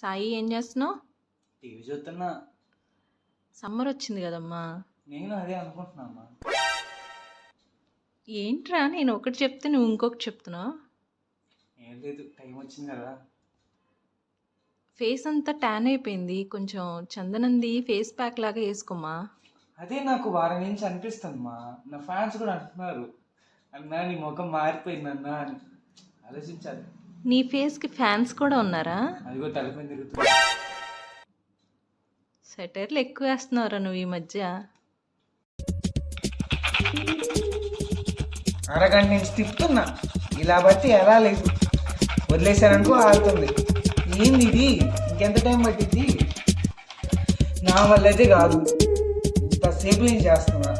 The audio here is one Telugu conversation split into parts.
సాయి ఏం చేస్తున్నావు? టీవీ చూస్తున్నా. సమ్మర్ వచ్చింది కదమ్మా. నేను అదే అనుకుంటున్నా ఏంట్రా నేను ఒకటి చెప్తే నువ్వు ఇంకొకటి చెప్తున్నావు? ఏం లేదు టైం వచ్చింది కదా. ఫేస్ అంతా ట్యాన్ అయిపోయింది. కొంచెం చందనంది ఫేస్ ప్యాక్ లాగా వేసుకోమా అదే నాకు వారం నుంచి అనిపిస్తుంది మా నా ఫ్యాన్స్ కూడా అంటున్నారు. అన్నా నీ ముఖం మారిపోయింది అన్నా అని. ఆలోచించాలి. నీ ఫేస్కి ఫ్యాన్స్ కూడా ఉన్నారా? సెటర్లు ఎక్కువ వేస్తున్నావురా నువ్వు ఈ మధ్య. అరగంట నుంచి తిప్పుతున్నా. ఇలా బట్టి ఎలా లేదు. వదిలేశారనుకో ఆగుతుంది. ఏంది ఇది? ఇంకెంత టైం పట్టింది నా వల్ల అయితే కాదు. ఇంతసేపు నేను చేస్తున్నా?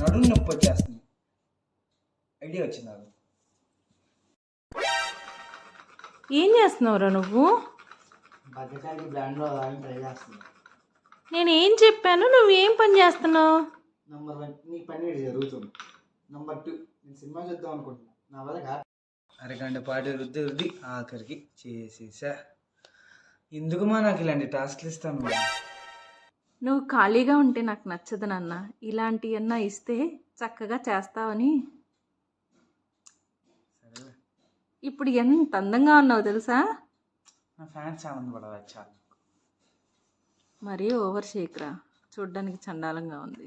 నడుము నొప్పి వచ్చేస్తుంది. ఐడియా వచ్చింది? నాకు ఏం చేస్తున్నావురా నువ్వు? నేను ఏం చెప్పాను? నువ్వేం పని చేస్తున్నావు? నంబర్ వన్ నీ పని ఇక్కడ జరుగుతుంది. నంబర్ టూ నేను సినిమా చూద్దాం అనుకుంటున్నా. నా వల్ల కాదు. అరగంట పాటు రుద్ది రుద్ది ఆఖరికి చేసేసా. ఎందుకుమా నాకు ఇలాంటి టాస్క్లు ఇస్తాను? నువ్వు ఖాళీగా ఉంటే నాకు నచ్చదు నాన్న. ఇలాంటివన్నా ఇస్తే చక్కగా చేస్తావని ఇప్పుడు ఎంత అందంగా ఉన్నావు తెలుసా? మరీ ఓవర్ షేక్రా. చూడ్డానికి చండాలంగా ఉంది.